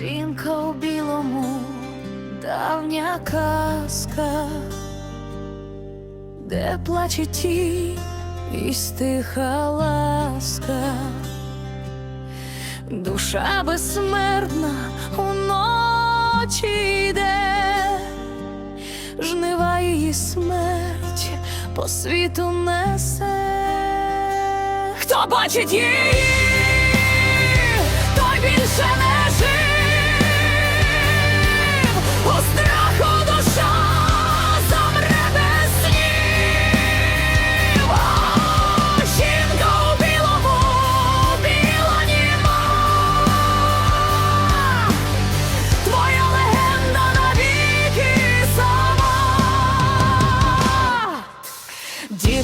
Жінка у білому, давня казка, де плаче тінь і стиха ласка, душа безсмертна уночі йде, жнива її смерть по світу несе. Хто бачить її, той більше не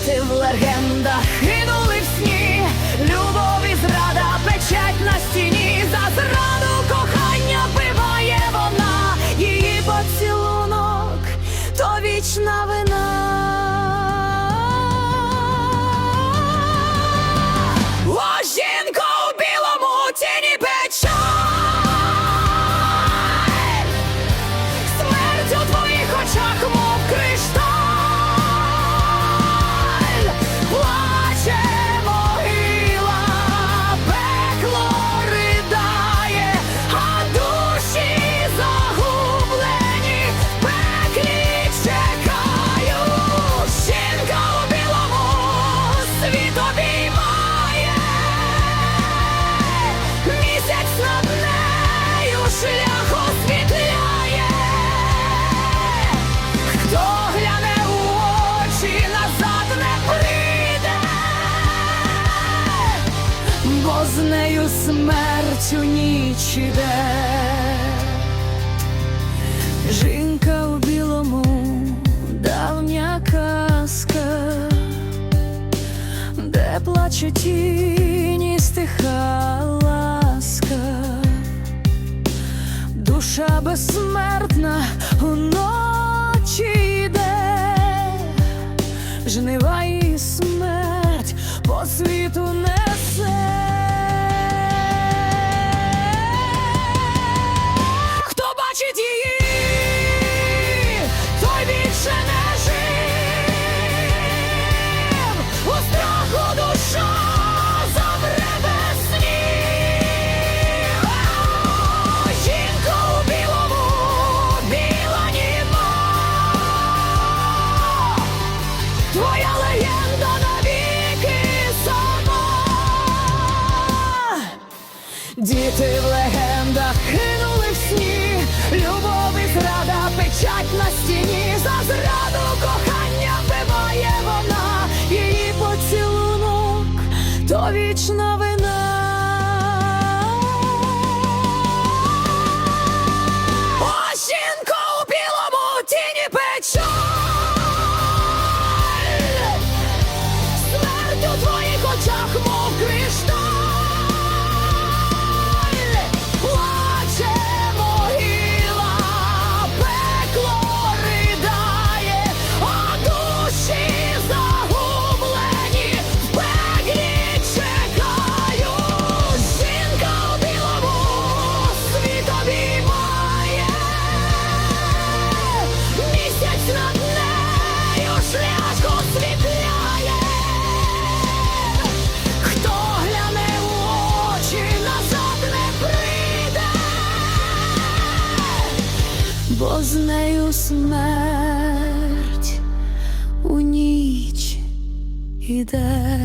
Діти в легендах бо з нею смерть у ніч іде. Жінка у білому, давня казка, де плаче тіні, стиха ласка душа безсмертна уночі йде, жнива і смерть по світу несе. Діти в легендах кинули в сні, любов і зрада печать на стіні, за зраду кохання вбиває вона, її поцілунок, то вічна вина. Бо з нею смерть у ніч іде.